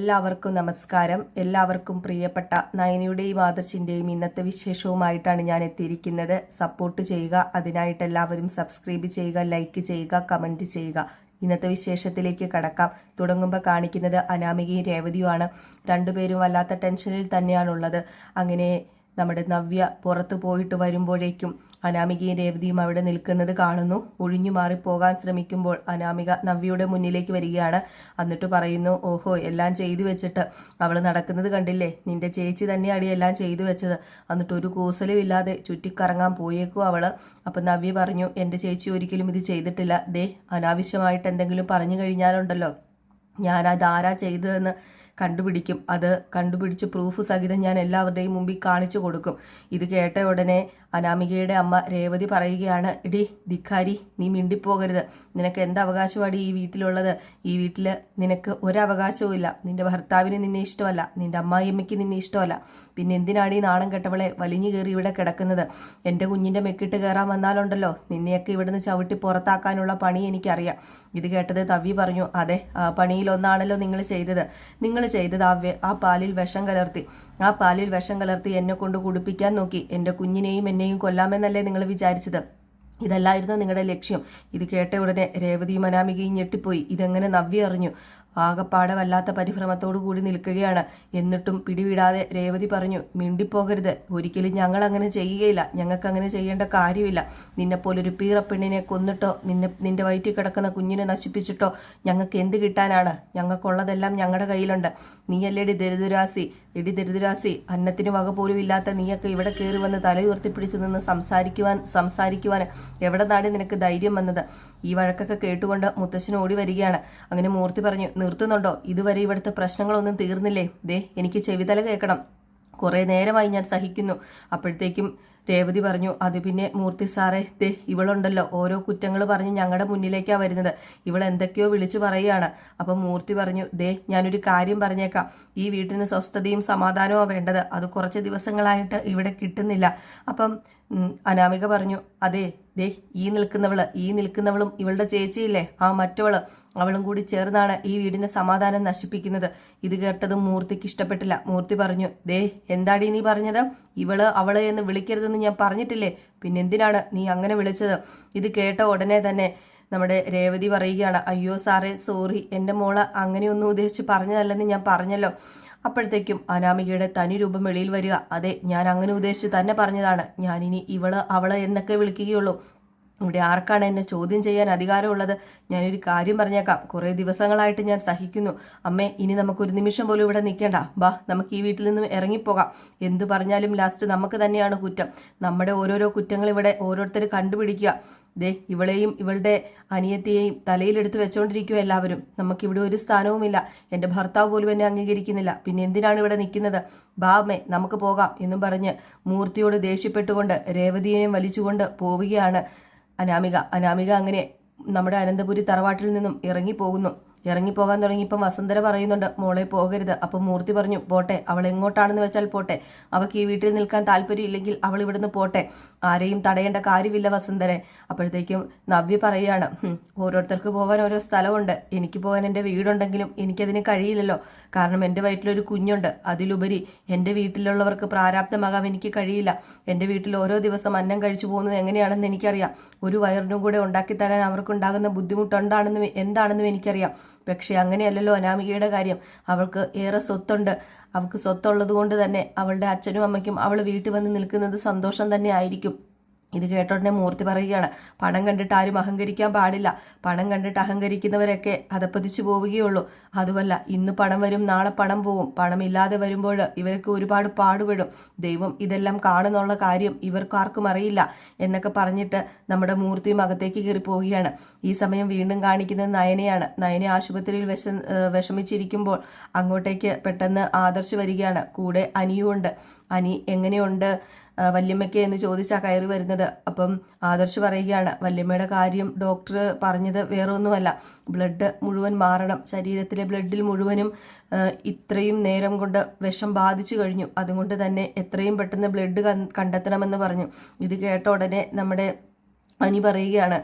എല്ലാവർക്കും നമസ്കാരം. എല്ലാവർക്കും പ്രിയപ്പെട്ട നയനയുടെയും ആദർശിന്റെയും ഇന്നത്തെ വിശേഷവുമായിട്ടാണ് ഞാൻ എത്തിയിരിക്കുന്നത്. സപ്പോർട്ട് ചെയ്യുക അതിനായിട്ട് എല്ലാവരും സബ്സ്ക്രൈബ് ചെയ്യുക ലൈക്ക് ചെയ്യുക കമന്റ് ചെയ്യുക. ഇന്നത്തെ വിശേഷത്തിലേക്ക് കടക്കാം. തുടങ്ങുമ്പോൾ കാണിക്കുന്നത് അനാമികയും രേവതിയുമാണ്. രണ്ടുപേരും വല്ലാത്ത ടെൻഷനിൽ തന്നെയാണുള്ളത്. അങ്ങനെ നമ്മുടെ നവ്യ പുറത്തു പോയിട്ട് വരുമ്പോഴേക്കും അനാമികയും രേവതിയും അവിടെ നിൽക്കുന്നത് കാണുന്നു. ഒഴിഞ്ഞു മാറിപ്പോകാൻ ശ്രമിക്കുമ്പോൾ അനാമിക നവ്യയുടെ മുന്നിലേക്ക് വരികയാണ്. എന്നിട്ട് പറയുന്നു ഓഹോ എല്ലാം ചെയ്തു വെച്ചിട്ട് അവൾ നടക്കുന്നത് കണ്ടില്ലേ? നിന്റെ ചേച്ചി തന്നെയാണ് എല്ലാം ചെയ്തു വെച്ചത്. എന്നിട്ട് ഒരു കൂസലും ഇല്ലാതെ ചുറ്റിക്കറങ്ങാൻ പോയേക്കും അവൾ. അപ്പം നവ്യ പറഞ്ഞു എന്റെ ചേച്ചി ഒരിക്കലും ഇത് ചെയ്തിട്ടില്ല. ദേ അനാവശ്യമായിട്ട് എന്തെങ്കിലും പറഞ്ഞു കഴിഞ്ഞാലുണ്ടല്ലോ. ഞാൻ അതാരാ ചെയ്തതെന്ന് കണ്ടുപിടിക്കും. അത് കണ്ടുപിടിച്ച് പ്രൂഫ് സഹിതം ഞാൻ എല്ലാവരുടെയും മുമ്പിൽ കാണിച്ചു കൊടുക്കും. ഇത് കേട്ട ഉടനെ അനാമികയുടെ അമ്മ രേവതി പറയുകയാണ് ഇടി ധിക്കാരി നീ മിണ്ടിപ്പോകരുത്. നിനക്ക് എന്ത് അവകാശമാണ് ഈ വീട്ടിലുള്ളത്? ഈ വീട്ടിൽ നിനക്ക് ഒരവകാശവും ഇല്ല. നിന്റെ ഭർത്താവിന് നിന്നെ ഇഷ്ടമല്ല. നിന്റെ അമ്മായിയമ്മയ്ക്ക് നിന്നെ ഇഷ്ടമല്ല. പിന്നെ എന്തിനാണ് ഈ നാണം കെട്ടവളെ വലിഞ്ഞു കയറി ഇവിടെ കിടക്കുന്നത്? എന്റെ കുഞ്ഞിന്റെ മെക്കിട്ട് കയറാൻ വന്നാലുണ്ടല്ലോ. നിന്നെയൊക്കെ ഇവിടുന്ന് ചവിട്ടി പുറത്താക്കാനുള്ള പണി എനിക്കറിയാം. ഇത് കേട്ടത് തവ്വി പറഞ്ഞു അതെ ആ പണിയിലൊന്നാണല്ലോ നിങ്ങൾ ചെയ്തത്. നിങ്ങൾ ചെയ്തത് ആ ആ പാലിൽ വിഷം കലർത്തി. ആ പാലിൽ വിഷം കലർത്തി എന്നെ കൊണ്ട് കുടിപ്പിക്കാൻ നോക്കി. എന്റെ കുഞ്ഞിനെയും എന്നെയും കൊല്ലാമെന്നല്ലേ നിങ്ങൾ വിചാരിച്ചത്? ഇതല്ലായിരുന്നു നിങ്ങളുടെ ലക്ഷ്യം? ഇത് കേട്ട ഉടനെ രേവതിയും അനാമികയും ഞെട്ടിപ്പോയി. ഇതെങ്ങനെ നവ്യ അറിഞ്ഞു? ആകപ്പാടെ വല്ലാത്ത പരിഭ്രമത്തോടു കൂടി നിൽക്കുകയാണ്. എന്നിട്ടും പിടിവിടാതെ രേവതി പറഞ്ഞു മിണ്ടിപ്പോകരുത്. ഒരിക്കലും ഞങ്ങൾ അങ്ങനെ ചെയ്യുകയില്ല. ഞങ്ങൾക്ക് അങ്ങനെ ചെയ്യേണ്ട കാര്യമില്ല. നിന്നെപ്പോലൊരു പീറപ്പെണ്ണിനെ കൊന്നിട്ടോ നിന്നെ നിന്റെ വയറ്റിൽ കിടക്കുന്ന കുഞ്ഞിനെ നശിപ്പിച്ചിട്ടോ ഞങ്ങൾക്ക് എന്ത് കിട്ടാനാണ്? ഞങ്ങൾക്കുള്ളതെല്ലാം ഞങ്ങളുടെ കയ്യിലുണ്ട്. നീയല്ലേടി ദരിദ്രാസി എടി ദരിദ്രാസി അന്നത്തിന് വക പോലും ഇല്ലാത്ത നീയൊക്കെ ഇവിടെ കയറി വന്ന് തലയുയർത്തിപ്പിടിച്ചു നിന്ന് സംസാരിക്കുവാൻ സംസാരിക്കുവാൻ എവിടെ നാടി നിനക്ക് ധൈര്യം വന്നത്? ഈ വഴക്കൊക്കെ കേട്ടുകൊണ്ട് മുത്തശ്ശൻ ഓടി വരികയാണ്. അങ്ങനെ മൂർത്തി പറഞ്ഞു നിർത്തുന്നുണ്ടോ? ഇതുവരെ ഇവിടുത്തെ പ്രശ്നങ്ങളൊന്നും തീർന്നില്ലേ? ദേ എനിക്ക് ചെവിതല കേൾക്കണം. കുറേ നേരമായി ഞാൻ സഹിക്കുന്നു. അപ്പോഴത്തേക്കും രേവതി പറഞ്ഞു അത് പിന്നെ മൂർത്തി സാറേ ദേ ഇവളുണ്ടല്ലോ. ഓരോ കുറ്റങ്ങൾ പറഞ്ഞ് ഞങ്ങളുടെ മുന്നിലേക്കാ വരുന്നത്. ഇവൾ എന്തൊക്കെയോ വിളിച്ചു പറയുകയാണ്. അപ്പം മൂർത്തി പറഞ്ഞു ദേ ഞാനൊരു കാര്യം പറഞ്ഞേക്കാം. ഈ വീട്ടിന് സ്വസ്ഥതയും സമാധാനവും വേണ്ടത്. അത് കുറച്ച് ദിവസങ്ങളായിട്ട് ഇവിടെ കിട്ടുന്നില്ല. അപ്പം അനാമിക പറഞ്ഞു അതെ ദേ ഈ നിൽക്കുന്നവൾ ഈ നിൽക്കുന്നവളും ഇവളുടെ ചേച്ചിയില്ലേ? ആ മറ്റവൾ അവളും കൂടി ചേർന്നാണ് ഈ വീടിന്റെ സമാധാനം നശിപ്പിക്കുന്നത്. ഇത് കേട്ടതും മൂർത്തിക്ക് ഇഷ്ടപ്പെട്ടില്ല. മൂർത്തി പറഞ്ഞു ദേ എന്താടി നീ പറഞ്ഞത്? ഇവൾ അവൾ എന്ന് വിളിക്കരുതെന്ന് ഞാൻ പറഞ്ഞിട്ടില്ലേ? പിന്നെ എന്തിനാണ് നീ അങ്ങനെ വിളിച്ചത്? ഇത് കേട്ട ഉടനെ തന്നെ നമ്മുടെ രേവതി പറയുകയാണ് അയ്യോ സാറേ സോറി എന്റെ മോൾ അങ്ങനെയൊന്നും ഉദ്ദേശിച്ച് പറഞ്ഞതല്ലെന്ന് ഞാൻ പറഞ്ഞല്ലോ. അപ്പോഴത്തേക്കും അനാമികയുടെ തനി രൂപം വെളിയിൽ വരിക. അതെ ഞാൻ അങ്ങനെ ഉദ്ദേശിച്ച് തന്നെ പറഞ്ഞതാണ്. ഞാനിനി ഇവൾ അവൾ എന്നൊക്കെ വിളിക്കുകയുള്ളൂ. ഇവിടെ ആർക്കാണ് എന്നെ ചോദ്യം ചെയ്യാൻ അധികാരമുള്ളത്? ഞാനൊരു കാര്യം പറഞ്ഞേക്കാം. കുറേ ദിവസങ്ങളായിട്ട് ഞാൻ സഹിക്കുന്നു. അമ്മേ ഇനി നമുക്കൊരു നിമിഷം പോലും ഇവിടെ നിൽക്കേണ്ട. ബാ നമുക്ക് ഈ വീട്ടിൽ നിന്നും ഇറങ്ങിപ്പോകാം. എന്തു പറഞ്ഞാലും ലാസ്റ്റ് നമുക്ക് തന്നെയാണ് കുറ്റം. നമ്മുടെ ഓരോരോ കുറ്റങ്ങൾ ഇവിടെ ഓരോരുത്തർ കണ്ടുപിടിക്കുക. ദേ ഇവളെയും ഇവളുടെ അനിയത്തിയെയും തലയിലെടുത്ത് വെച്ചുകൊണ്ടിരിക്കുക എല്ലാവരും. നമുക്കിവിടെ ഒരു സ്ഥാനവുമില്ല. എന്റെ ഭർത്താവ് പോലും എന്നെ അംഗീകരിക്കുന്നില്ല. പിന്നെ എന്തിനാണ് ഇവിടെ നിൽക്കുന്നത്? ബാമേ നമുക്ക് പോകാം എന്നും പറഞ്ഞ് മൂർത്തിയോട് ദേഷ്യപ്പെട്ടുകൊണ്ട് രേവതിയെയും വലിച്ചുകൊണ്ട് പോവുകയാണ്. അനാമിക. അനാമിക അങ്ങനെ നമ്മുടെ അനന്തപുരി തറവാട്ടിൽ നിന്നും ഇറങ്ങിപ്പോകുന്നു. ഇറങ്ങിപ്പോകാൻ തുടങ്ങിയപ്പം വസന്തര പറയുന്നുണ്ട് മോളെ പോകരുത്. അപ്പം മൂർത്തി പറഞ്ഞു പോട്ടെ അവൾ എങ്ങോട്ടാണെന്ന് വെച്ചാൽ പോട്ടെ. അവൾക്ക് ഈ വീട്ടിൽ നിൽക്കാൻ താല്പര്യമില്ലെങ്കിൽ അവൾ ഇവിടുന്ന് പോട്ടെ. ആരെയും തടയേണ്ട കാര്യമില്ല വസന്തരെ അപ്പോഴത്തേക്കും നവ്യ പറയുകയാണ് "ഹും, ഓരോരുത്തർക്ക് പോകാൻ ഓരോ സ്ഥലമുണ്ട്. എനിക്ക് പോകാൻ എന്റെ വീടുണ്ടെങ്കിലും എനിക്കതിന് കഴിയില്ലല്ലോ. കാരണം എന്റെ വയറ്റിലൊരു കുഞ്ഞുണ്ട്. അതിലുപരി എന്റെ വീട്ടിലുള്ളവർക്ക് പ്രാരാബ്ധമാകാൻ എനിക്ക് കഴിയില്ല. എന്റെ വീട്ടിൽ ഓരോ ദിവസം അന്നം കഴിച്ചു പോകുന്നത് എങ്ങനെയാണെന്ന് എനിക്കറിയാം. ഒരു വയറിനും കൂടെ ഉണ്ടാക്കി തരാൻ അവർക്കുണ്ടാകുന്ന ബുദ്ധിമുട്ടുണ്ടാണെന്നും എന്താണെന്നും എനിക്കറിയാം. പക്ഷേ അങ്ങനെയല്ലല്ലോ അനാമികയുടെ കാര്യം. അവൾക്ക് ഏറെ സ്വത്തുണ്ട്. അവൾക്ക് സ്വത്തുള്ളത് കൊണ്ട് തന്നെ അവളുടെ അച്ഛനും അമ്മയ്ക്കും അവൾ വീട്ടിൽ വന്ന് നിൽക്കുന്നത് സന്തോഷം തന്നെ ആയിരിക്കും. ഇത് കേട്ടോടനെ മൂർത്തി പറയുകയാണ് പണം കണ്ടിട്ട് ആരും അഹങ്കരിക്കാൻ പാടില്ല. പണം കണ്ടിട്ട് അഹങ്കരിക്കുന്നവരൊക്കെ അതപ്പതിച്ചു പോവുകയുള്ളൂ. അതുമല്ല ഇന്ന് പണം വരും നാളെ പണം പോവും. പണമില്ലാതെ വരുമ്പോൾ ഇവർക്ക് ഒരുപാട് പാടുപെടും. ദൈവം ഇതെല്ലാം കാണുന്നുള്ള കാര്യം ഇവർക്കാർക്കും അറിയില്ല എന്നൊക്കെ പറഞ്ഞിട്ട് നമ്മുടെ മൂർത്തിയും അകത്തേക്ക് കയറി പോവുകയാണ് ഈ സമയം വീണ്ടും കാണിക്കുന്നത് നയനയാണ്. നയന ആശുപത്രിയിൽ വിഷ വിഷമിച്ചിരിക്കുമ്പോൾ അങ്ങോട്ടേക്ക് പെട്ടെന്ന് ആദർശ് വരികയാണ്. കൂടെ അനിയുമുണ്ട് അനി എങ്ങനെയുണ്ട്? വല്യമ്മയ്ക്ക് എന്ന് ചോദിച്ചാൽ കയറി വരുന്നത്. അപ്പം ആദർശ് പറയുകയാണ് വല്യമ്മയുടെ കാര്യം ഡോക്ടർ പറഞ്ഞത് വേറെ ഒന്നുമല്ല ബ്ലഡ് മുഴുവൻ മാറണം. ശരീരത്തിലെ ബ്ലഡിൽ മുഴുവനും ഇത്രയും നേരം കൊണ്ട് വിഷം ബാധിച്ചു കഴിഞ്ഞു. അതുകൊണ്ട് തന്നെ എത്രയും പെട്ടെന്ന് ബ്ലഡ് കണ്ടെത്തണമെന്ന് പറഞ്ഞു. ഇത് കേട്ട ഉടനെ നമ്മുടെ അനി പറയുകയാണ്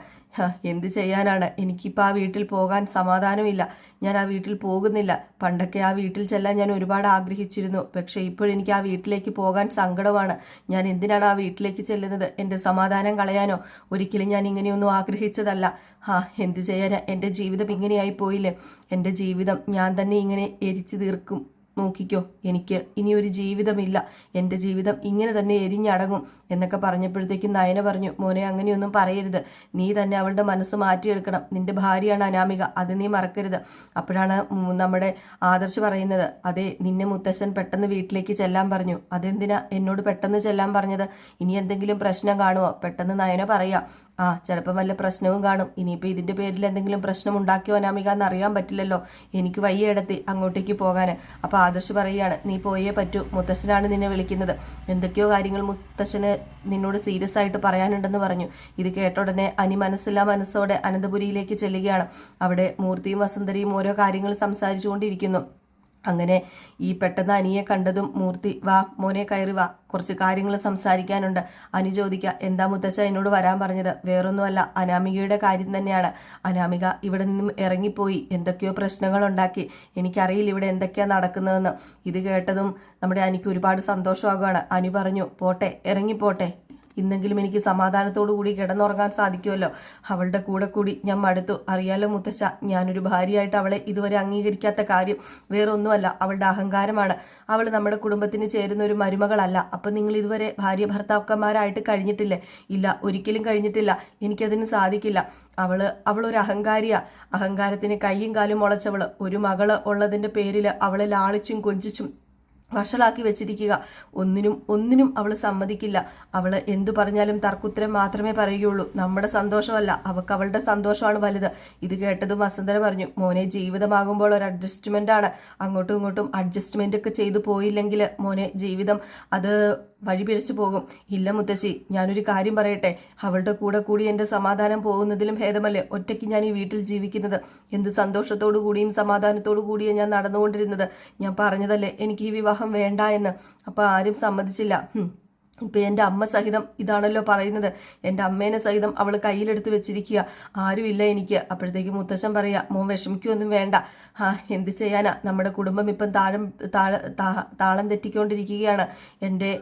എന്ത് ചെയ്യാനാണ്? എനിക്കിപ്പോൾ ആ വീട്ടിൽ പോകാൻ സമാധാനമില്ല. ഞാൻ ആ വീട്ടിൽ പോകുന്നില്ല. പണ്ടൊക്കെ ആ വീട്ടിൽ ചെല്ലാൻ ഞാൻ ഒരുപാട് ആഗ്രഹിച്ചിരുന്നു. പക്ഷേ ഇപ്പോഴെനിക്ക് ആ വീട്ടിലേക്ക് പോകാൻ സങ്കടമാണ്. ഞാൻ എന്തിനാണ് ആ വീട്ടിലേക്ക് ചെല്ലുന്നത്? എന്റെ സമാധാനം കളയാനോ? ഒരിക്കലും ഞാൻ ഇങ്ങനെയൊന്നും ആഗ്രഹിച്ചതല്ല. ആ എന്ത് ചെയ്യാനാ? എന്റെ ജീവിതം ഇങ്ങനെയായി പോയില്ലേ? എന്റെ ജീവിതം ഞാൻ തന്നെ ഇങ്ങനെ എരിച്ചു തീർക്കും. നോക്കിക്കോ എനിക്ക് ഇനിയൊരു ജീവിതമില്ല. എന്റെ ജീവിതം ഇങ്ങനെ തന്നെ എരിഞ്ഞടങ്ങും എന്നൊക്കെ പറഞ്ഞപ്പോഴത്തേക്കും നയന പറഞ്ഞു മോനെ അങ്ങനെയൊന്നും പറയരുത്. നീ തന്നെ അവളുടെ മനസ്സ് മാറ്റിയെടുക്കണം. നിന്റെ ഭാര്യയാണ് അനാമിക. അത് നീ മറക്കരുത്. അപ്പോഴാണ് നമ്മുടെ ആദർശ് പറയുന്നത് അതെ നിന്നെ മുത്തശ്ശൻ പെട്ടെന്ന് വീട്ടിലേക്ക് ചെല്ലാൻ പറഞ്ഞു. അതെന്തിനാ എന്നോട് പെട്ടെന്ന് ചെല്ലാൻ പറഞ്ഞത്? ഇനി എന്തെങ്കിലും പ്രശ്നം കാണുമോ പെട്ടെന്ന് നയന പറയാ. ആ ചിലപ്പോൾ വല്ല പ്രശ്നവും കാണും. ഇനിയിപ്പോൾ ഇതിന്റെ പേരിൽ എന്തെങ്കിലും പ്രശ്നം ഉണ്ടാക്കിയോ അനാമിക എന്ന് അറിയാൻ പറ്റില്ലല്ലോ. എനിക്ക് വയ്യയിടത്തി അങ്ങോട്ടേക്ക് പോകാൻ അപ്പോൾ ആദർശ് പറയുകയാണ് നീ പോയേ പറ്റൂ. മുത്തശ്ശനാണ് നിന്നെ വിളിക്കുന്നത്. എന്തൊക്കെയോ കാര്യങ്ങൾ മുത്തശ്ശന് നിന്നോട് സീരിയസ് ആയിട്ട് പറയാനുണ്ടെന്ന് പറഞ്ഞു. ഇത് കേട്ട ഉടനെ അനി മനസ്സില്ലാ മനസ്സോടെ അനന്തപുരിയിലേക്ക് ചെല്ലുകയാണ്. അവിടെ മൂർത്തിയും വസുന്ധരിയും ഓരോ കാര്യങ്ങൾ സംസാരിച്ചുകൊണ്ടിരിക്കുന്നു. അങ്ങനെ ഈ പെട്ടെന്ന് അനിയെ കണ്ടതും മൂർത്തി വാ മോനെ കയറി വാ. കുറച്ച് കാര്യങ്ങൾ സംസാരിക്കാനുണ്ട്. അനി ചോദിക്കുക എന്താ മുത്തച്ഛ എന്നോട് വരാൻ പറഞ്ഞത്? വേറൊന്നുമല്ല അനാമികയുടെ കാര്യം തന്നെയാണ്. അനാമിക ഇവിടെ നിന്നും ഇറങ്ങിപ്പോയി. എന്തൊക്കെയോ പ്രശ്നങ്ങൾ ഉണ്ടാക്കി. എനിക്കറിയില്ല ഇവിടെ എന്തൊക്കെയാ നടക്കുന്നതെന്ന്. ഇത് കേട്ടതും നമ്മുടെ അനിക്ക് ഒരുപാട് സന്തോഷമാകുകയാണ്. അനി പറഞ്ഞു പോട്ടെ ഇറങ്ങിപ്പോട്ടെ. ഇന്നെങ്കിലും എനിക്ക് സമാധാനത്തോടു കൂടി കിടന്നുറങ്ങാൻ സാധിക്കുമല്ലോ. അവളുടെ കൂടെ കൂടി ഞാൻ മടുത്തു. അറിയാലോ മുത്തശ്ശ ഞാനൊരു ഭാര്യയായിട്ട് അവളെ ഇതുവരെ അംഗീകരിക്കാത്ത കാര്യം വേറൊന്നുമല്ല അവളുടെ അഹങ്കാരമാണ്. അവൾ നമ്മുടെ കുടുംബത്തിന് ചേരുന്ന ഒരു മരുമകളല്ല. അപ്പം നിങ്ങൾ ഇതുവരെ ഭാര്യ ഭർത്താക്കന്മാരായിട്ട് കഴിഞ്ഞിട്ടില്ലേ? ഇല്ല ഒരിക്കലും കഴിഞ്ഞിട്ടില്ല. എനിക്കതിന് സാധിക്കില്ല. അവൾ അവളൊരു അഹങ്കാരിയാ. അഹങ്കാരത്തിന് കൈയും കാലും മുളച്ചവൾ. ഒരു മകൾ ഉള്ളതിന്റെ പേരിൽ അവളെ ലാളിച്ചും കൊഞ്ചിച്ചും വഷളാക്കി വെച്ചിരിക്കുക. ഒന്നിനും ഒന്നിനും അവൾ സമ്മതിക്കില്ല. അവൾ എന്തു പറഞ്ഞാലും തർക്കുത്തരം മാത്രമേ പറയുകയുള്ളൂ. നമ്മുടെ സന്തോഷമല്ല. അവൾക്ക് അവളുടെ സന്തോഷമാണ് വലുത്. ഇത് കേട്ടതും വസന്തര പറഞ്ഞു മോനെ ജീവിതമാകുമ്പോൾ ഒരു അഡ്ജസ്റ്റ്മെന്റ് ആണ്. അങ്ങോട്ടും ഇങ്ങോട്ടും അഡ്ജസ്റ്റ്മെന്റ് ഒക്കെ ചെയ്തു പോയില്ലെങ്കിൽ മോനെ ജീവിതം അത് വഴിപിഴച്ചു പോകും. ഇല്ല മുത്തശ്ശി ഞാനൊരു കാര്യം പറയട്ടെ. അവളുടെ കൂടെ കൂടി എന്റെ സമാധാനം പോകുന്നതിലും ഭേദമല്ലേ? ഒറ്റയ്ക്ക് ഞാൻ ഈ വീട്ടിൽ ജീവിക്കുന്നത്. എന്ത് സന്തോഷത്തോടു കൂടിയും സമാധാനത്തോടു കൂടിയും ഞാൻ നടന്നുകൊണ്ടിരുന്നത്. ഞാൻ പറഞ്ഞതല്ലേ എനിക്ക് ഈ വിവാഹം വേണ്ട എന്ന്. അപ്പോൾ ആരും സമ്മതിച്ചില്ല. ഇപ്പൊ എന്റെ അമ്മ സഹിതം ഇതാണല്ലോ പറയുന്നത്. എന്റെ അമ്മേനെ സഹിതം അവൾ കയ്യിലെടുത്ത് വെച്ചിരിക്കുക. ആരുമില്ല എനിക്ക്. അപ്പോഴത്തേക്ക് മുത്തശ്ശൻ പറയാ മോൻ വിഷമിക്കൊന്നും വേണ്ട. ആ എന്ത് ചെയ്യാനാ? നമ്മുടെ കുടുംബം ഇപ്പം താഴം താഴ താ- താളം തെറ്റിക്കൊണ്ടിരിക്കുകയാണ്. എന്റെ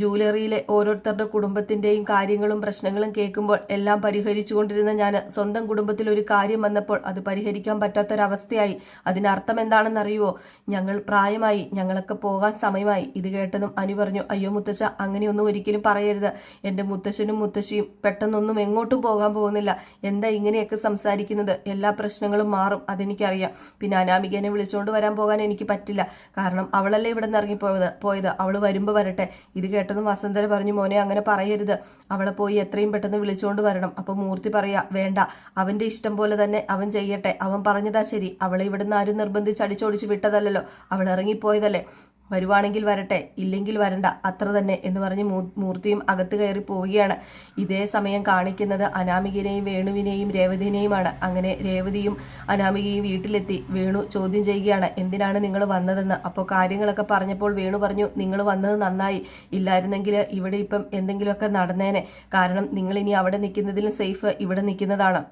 ജൂവലറിയിലെ ഓരോരുത്തരുടെ കുടുംബത്തിന്റെയും കാര്യങ്ങളും പ്രശ്നങ്ങളും കേൾക്കുമ്പോൾ എല്ലാം പരിഹരിച്ചുകൊണ്ടിരുന്ന ഞാൻ സ്വന്തം കുടുംബത്തിൽ ഒരു കാര്യം വന്നപ്പോൾ അത് പരിഹരിക്കാൻ പറ്റാത്തൊരവസ്ഥയായി. അതിനർത്ഥം എന്താണെന്നറിയുമോ ഞങ്ങൾ പ്രായമായി ഞങ്ങളൊക്കെ പോകാൻ സമയമായി. ഇത് കേട്ടതും അനു പറഞ്ഞു അയ്യോ മുത്തശ്ശ അങ്ങനെയൊന്നും ഒരിക്കലും പറയരുത്. എന്റെ മുത്തശ്ശനും മുത്തശ്ശിയും പെട്ടെന്നൊന്നും എങ്ങോട്ടും പോകാൻ പോകുന്നില്ല. എന്താ ഇങ്ങനെയൊക്കെ സംസാരിക്കുന്നത്? എല്ലാ പ്രശ്നങ്ങളും മാറും അതെനിക്കറിയാം. പിന്നെ അനാമികനെ വിളിച്ചുകൊണ്ട് വരാൻ പോകാൻ എനിക്ക് പറ്റില്ല. കാരണം അവളല്ലേ ഇവിടെ നിന്ന് ഇറങ്ങിപ്പോയത്. പോയത് അവൾ വരുമ്പോൾ വരട്ടെ. ഇത് കേട്ടതും വസന്തര പറഞ്ഞു മോനെ അങ്ങനെ പറയരുത്. അവളെ പോയി എത്രയും പെട്ടെന്ന് വിളിച്ചുകൊണ്ട് വരണം. അപ്പൊ മൂർത്തി പറയാ വേണ്ട. അവന്റെ ഇഷ്ടം പോലെ തന്നെ അവൻ ചെയ്യട്ടെ. അവൻ പറഞ്ഞതാ ശരി. അവളെ ഇവിടുന്ന് ആരും നിർബന്ധിച്ച് അടിച്ചോടിച്ച് വിട്ടതല്ലോ അവൾ ഇറങ്ങിപ്പോയതല്ലേ? വരുവാണെങ്കിൽ വരട്ടെ ഇല്ലെങ്കിൽ വരണ്ട അത്ര തന്നെ എന്ന് പറഞ്ഞ് മൂർത്തിയും അകത്ത് കയറി പോവുകയാണ്. ഇതേ സമയം കാണിക്കുന്നത് അനാമികനെയും വേണുവിനെയും രേവതിനെയുമാണ്. അങ്ങനെ രേവതിയും അനാമികയും വീട്ടിലെത്തി. വേണു ചോദ്യം ചെയ്യുകയാണ് എന്തിനാണ് നിങ്ങൾ വന്നതെന്ന്? അപ്പോൾ കാര്യങ്ങളൊക്കെ പറഞ്ഞപ്പോൾ വേണു പറഞ്ഞു നിങ്ങൾ വന്നത് നന്നായി. ഇല്ലായിരുന്നെങ്കിൽ ഇവിടെ ഇപ്പം എന്തെങ്കിലുമൊക്കെ നടന്നേനെ. കാരണം നിങ്ങൾ ഇനി അവിടെ നിൽക്കുന്നതിലും സേഫ് ഇവിടെ നിൽക്കുന്നതാണ്.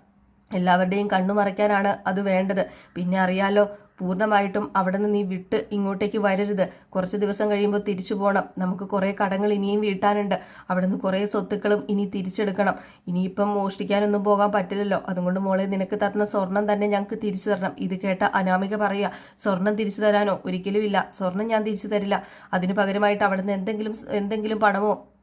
എല്ലാവരുടെയും കണ്ണു മറയ്ക്കാനാണ് അത് വേണ്ടത്. പിന്നെ അറിയാലോ പൂർണമായിട്ടും അവിടെ നിന്ന് നീ വിട്ട് ഇങ്ങോട്ടേക്ക് വരരുത്. കുറച്ച് ദിവസം കഴിയുമ്പോൾ തിരിച്ചു പോകണം നമുക്ക് കുറേ കടങ്ങൾ ഇനിയും വീട്ടാനുണ്ട്. അവിടെ നിന്ന് കുറേ സ്വത്തുക്കളും ഇനി തിരിച്ചെടുക്കണം. ഇനിയിപ്പം മോഷ്ടിക്കാനൊന്നും പോകാൻ പറ്റില്ലല്ലോ. അതുകൊണ്ട് മോളെ നിനക്ക് തരുന്ന സ്വർണം തന്നെ ഞങ്ങൾക്ക് തിരിച്ചു തരണം. ഇത് കേട്ട അനാമിക പറയുക സ്വർണം തിരിച്ചു തരാനോ? ഒരിക്കലും ഇല്ല. സ്വർണം ഞാൻ തിരിച്ചു തരില്ല. അതിന് പകരമായിട്ട് അവിടെ നിന്ന് എന്തെങ്കിലും എന്തെങ്കിലും പണമോ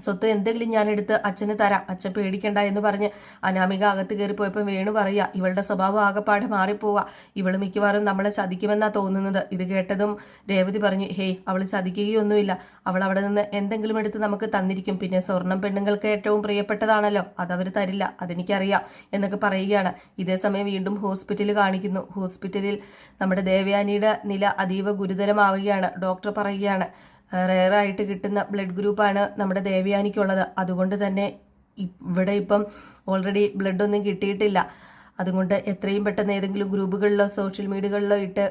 സ്വത്ത് എന്തെങ്കിലും ഞാൻ എടുത്ത് അച്ഛന് തരാം. അച്ഛൻ പേടിക്കണ്ട എന്ന് പറഞ്ഞ് അനാമിക അകത്ത് കയറി പോയപ്പോൾ വേണു പറയുക ഇവളുടെ സ്വഭാവം ആകെപ്പാട് മാറിപ്പോവുക ഇവൾ മിക്കവാറും നമ്മളെ ചതിക്കുമെന്നാ തോന്നുന്നത്. ഇത് കേട്ടതും രേവതി പറഞ്ഞു ഹേയ് അവൾ ചതിക്കുകയൊന്നുമില്ല. അവൾ അവിടെ നിന്ന് എന്തെങ്കിലും എടുത്ത് നമുക്ക് തന്നിരിക്കും. പിന്നെ സ്വർണം പെണ്ണുങ്ങൾക്ക് ഏറ്റവും പ്രിയപ്പെട്ടതാണല്ലോ. അതവർ തരില്ല. അതെനിക്കറിയാം എന്നൊക്കെ പറയുകയാണ്. ഇതേ സമയം വീണ്ടും ഹോസ്പിറ്റലിൽ കാണിക്കുന്നു. ഹോസ്പിറ്റലിൽ നമ്മുടെ ദേവയാനിയുടെ നില അതീവ ഗുരുതരമാവുകയാണ്. ഡോക്ടർ പറയുകയാണ് റെയറായിട്ട് കിട്ടുന്ന ബ്ലഡ് ഗ്രൂപ്പാണ് നമ്മുടെ ദേവയാനിക്കുള്ളത്. അതുകൊണ്ട് തന്നെ ഇവിടെ ഇപ്പം ഓൾറെഡി ബ്ലഡ് ഒന്നും കിട്ടിയിട്ടില്ല. അതുകൊണ്ട് എത്രയും പെട്ടെന്ന് ഏതെങ്കിലും ഗ്രൂപ്പുകളിലോ സോഷ്യൽ മീഡിയകളിലോ ഇട്ട്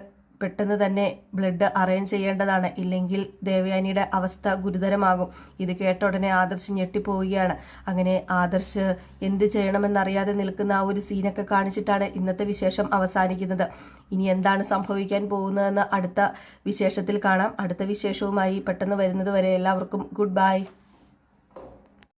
പെട്ടെന്ന് തന്നെ ബ്ലഡ് അറേഞ്ച് ചെയ്യേണ്ടതാണ്. ഇല്ലെങ്കിൽ ദേവയാനിയുടെ അവസ്ഥ ഗുരുതരമാകും. ഇത് കേട്ട ഉടനെ ആദർശ് ഞെട്ടിപ്പോവുകയാണ്. അങ്ങനെ ആദർശ് എന്ത് ചെയ്യണമെന്നറിയാതെ നിൽക്കുന്ന ആ ഒരു സീനൊക്കെ കാണിച്ചിട്ടാണ് ഇന്നത്തെ വിശേഷം അവസാനിക്കുന്നത്. ഇനി എന്താണ് സംഭവിക്കാൻ പോകുന്നതെന്ന് അടുത്ത വിശേഷത്തിൽ കാണാം. അടുത്ത വിശേഷവുമായി പെട്ടെന്ന് വരുന്നത് വരെ എല്ലാവർക്കും ഗുഡ് ബൈ.